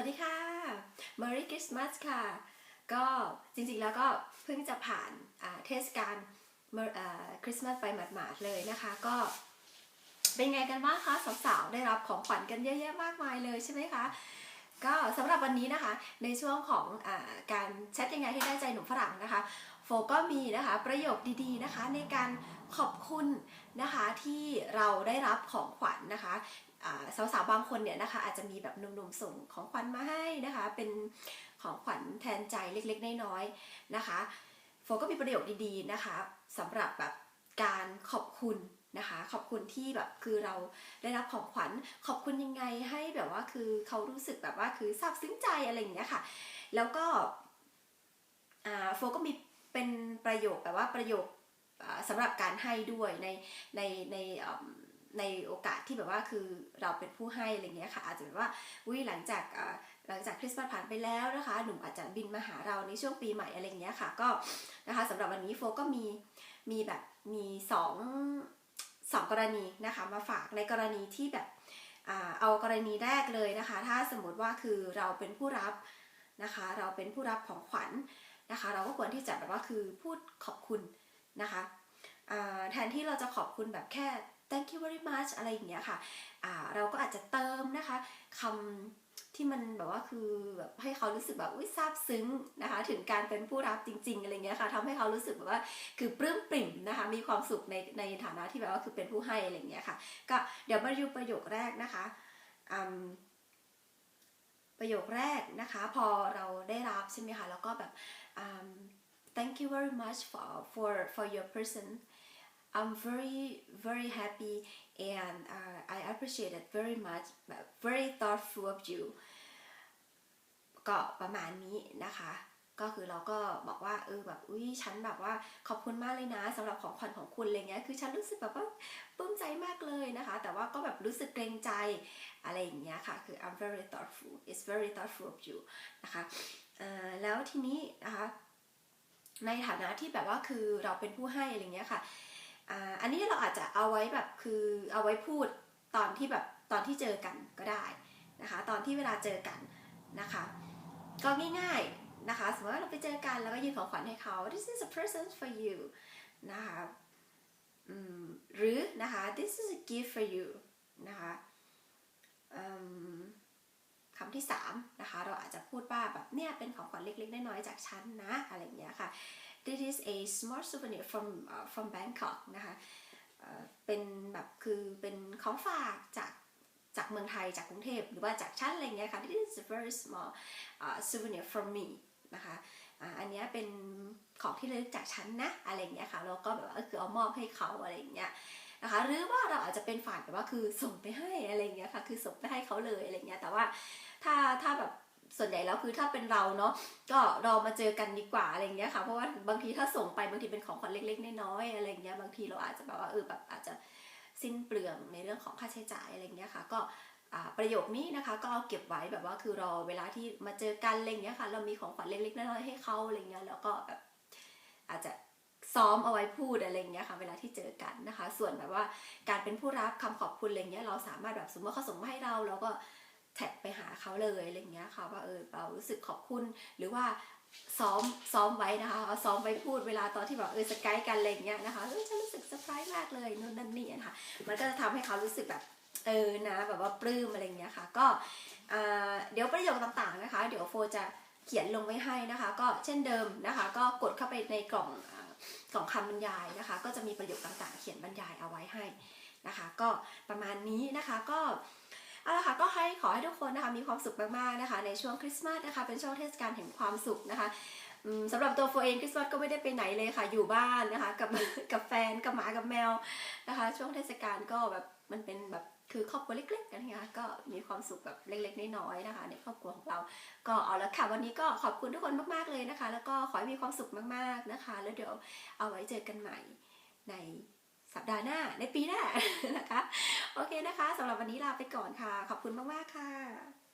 วัสดีค่ะ Merry Christmas ค่ะ ก็จริงๆแล้วก็เพิ่งจะผ่านเทศกาลคริสต์มาสไปหมาดๆเลยนะคะ ก็เป็นไงกันบ้างคะสาวๆได้รับของขวัญกันเยอะแยะมากมายเลยใช่ไหมคะ ก็สำหรับวันนี้นะคะในช่วงของอการแชทยังไงให้ได้ใจหนุ่มฝรั่งนะคะ โฟก็มีนะคะประโยคดีๆนะคะในการขอบคุณนะคะที่เราได้รับของขวัญนะคะสาวๆบางคนเนี่ยนะคะอาจจะมีแบบหนุ่มๆส่งของขวัญมาให้นะคะ เป็นของขวัญแทนใจเล็กๆน้อยๆนะคะโฟก็มีประโยคดีๆนะคะสำหรับแบบการขอบคุณนะคะขอบคุณที่แบบคือเราได้รับของขวัญขอบคุณยังไงให้แบบว่าคือเขารู้สึกแบบว่าคือซาบซึ้งใจอะไรอย่างเงี้ยค่ะ แล้วก็โฟก็มี เป็นประโยคแบบว่าประโยคอ่าสำหรับการให้ด้วยในในในในโอกาสที่แบบว่าคือเราเป็นผู้ให้อะไรเงี้ยค่ะอาจจะแบบว่าวิหลังจากหลังจากคริสต์มาสผ่านไปแล้วนะคะ หนุ่มอาจจะบินมาหาเราในช่วงปีใหม่อะไรเงี้ยค่ะก็นะคะสำหรับวันนี้โฟก็มีมีแบบมีสองสองกรณีนะคะมาฝากในกรณีที่แบบเอากรณีแรกเลยนะคะ ถ้าสมมติว่าคือเราเป็นผู้รับนะคะ เราเป็นผู้รับของขวัญ นะคะ เราก็ควรที่จะแบบว่าคือพูดขอบคุณนะคะแทนที่เราจะขอบคุณแบบแค่ thank you very much อะไรอย่างเงี้ยค่ะอ่าเราก็อาจจะเติมนะคะคำที่มันแบบว่าคือแบบให้เขารู้สึกแบบอุ้ยซาบซึ้งนะคะ ถึงการเป็นผู้รับจริง ๆอะไรเงี้ยค่ะทำให้เขารู้สึกแบบว่าคือปลื้มปริ่มนะคะ มีความสุขในในฐานะที่แบบว่าคือเป็นผู้ให้อะไรเงี้ยค่ะ ก็เดี๋ยวมาดูประโยคแรกนะคะอืม ประโยคแรกนะคะ พอเราได้รับใช่ไหมคะ แล้วก็แบบ um, thank you very much for for for your person I'm very very happy and uh, I appreciate it very much very thoughtful of you ก็ประมาณนี้นะคะ ก็คือเราก็บอกว่าเออแบบอุ้ยฉันแบบว่าขอบคุณมากเลยนะสำหรับของขวัญของคุณอะไรเงี้ยคือฉันรู้สึกแบบว่าปลื้มใจมากเลยนะคะ แต่ว่าก็แบบรู้สึกเกรงใจอะไรอย่างเงี้ยค่ะ คือ I'm very thoughtful it's very thoughtful of you นะคะแล้วทีนี้นะคะในฐานะที่แบบว่าคือเราเป็นผู้ให้อะไรเงี้ยค่ะอันนี้เราอาจจะเอาไว้แบบคือเอาไว้พูดตอนที่แบบตอนที่เจอกันก็ได้นะคะ ตอนที่เวลาเจอกันนะคะ ก็ง่ายๆ นะคะ สมมติว่าเราไปเจอกันแล้วก็ยื่นของขวัญให้เขา this is a present for you นะคะหรือนะคะ this is a gift for you นะคะคำที่สามนะคะเราอาจจะพูดว่าแบบเนี่ยเป็นของขวัญเล็กๆ น้อยๆ จากฉันนะ อะไรอย่างเงี้ยค่ะ this is a small souvenir from uh, from Bangkok นะคะเป็นแบบคือเป็นของฝากจากจากเมืองไทยจากกรุงเทพหรือว่าจากฉันอะไรเงี้ยค่ะ this is a very small uh, souvenir from me นะคะอันนี้เป็นของที่ระลึกจากฉันนะอะไรเงี้ยค่ะแล้วก็แบบว่าคือเอามอบให้เขาอะไรอย่างเงี้ยนะคะหรือว่าเราอาจจะเป็นฝ่ายแบบว่าคือส่งไปให้อะไรเงี้ยค่ะคือส่งไปให้เขาเลยอะไรเงี้ยแต่ว่าถ้าถ้าแบบส่วนใหญ่แล้วคือถ้าเป็นเราเนาะก็รอมาเจอกันดีกว่าอะไรเงี้ยค่ะเพราะว่าบางทีถ้าส่งไปบางทีเป็นของขวัญเล็กๆน้อยๆอะไรเงี้ยบางทีเราอาจจะแบบว่าเออแบบอาจจะสิ้นเปลืองในเรื่องของค่าใช้จ่ายอะไรเงี้ยค่ะก็ ประโยคนี้นะคะก็เอาเก็บไว้แบบว่าคือรอเวลาที่มาเจอกันอะไรเงี้ยค่ะ เรามีของขวัญเล็กๆน้อยๆให้เขาอะไรเงี้ยแล้วก็แบบอาจจะซ้อมเอาไว้พูดอะไรเงี้ยค่ะ เวลาที่เจอกันนะคะ ส่วนแบบว่าการเป็นผู้รับคำขอบคุณอะไรเงี้ยเราสามารถแบบสมมติเขาส่งมาให้เราเราก็แท็กไปหาเขาเลยอะไรเงี้ยค่ะว่าเออเรารู้สึกขอบคุณหรือว่าซ้อมซ้อมไว้นะคะเอาซ้อมไว้พูดเวลาตอนที่แบบเออสกายกันอะไรเงี้ยนะคะเออฉันรู้สึกเซอร์ไพรส์มากเลยนู่นนั่นนี่นะคะมันก็จะทำให้เขารู้สึกแบบ เออนะแบบว่าปลื้มอะไรเงี้ยค่ะ ก็เดี๋ยวประโยคต่างๆนะคะ เดี๋ยวโฟจะเขียนลงไว้ให้นะคะ ก็เช่นเดิมนะคะ ก็กดเข้าไปในกล่องกล่องคำบรรยายนะคะ ก็จะมีประโยคต่างๆ เขียนบรรยายเอาไว้ให้นะคะ ก็ประมาณนี้นะคะก็เอาละค่ะก็ให้ขอให้ทุกคนนะคะมีความสุขมากๆนะคะ ในช่วงคริสต์มาสนะคะ เป็นช่วงเทศกาลแห่งความสุขนะคะสำหรับตัวโฟเองคริสต์มาสก็ไม่ได้ไปไหนเลยค่ะ อยู่บ้านนะคะ กับกับแฟนกับหมากับแมวนะคะ ช่วงเทศกาลก็แบบมันเป็นแบบ คือครอบครัวเล็กๆกันนะคะก็มีความสุขแบบเล็กๆน้อยๆนะคะ ในครอบครัวของเรา ก็เอาละค่ะวันนี้ก็ขอบคุณทุกคนมากๆเลยนะคะ แล้วก็ขอให้มีความสุขมากๆนะคะ แล้วเดี๋ยวเอาไว้เจอกันใหม่ในสัปดาห์หน้าในปีหน้านะคะ โอเคนะคะสำหรับวันนี้ลาไปก่อนค่ะ ขอบคุณมากๆค่ะ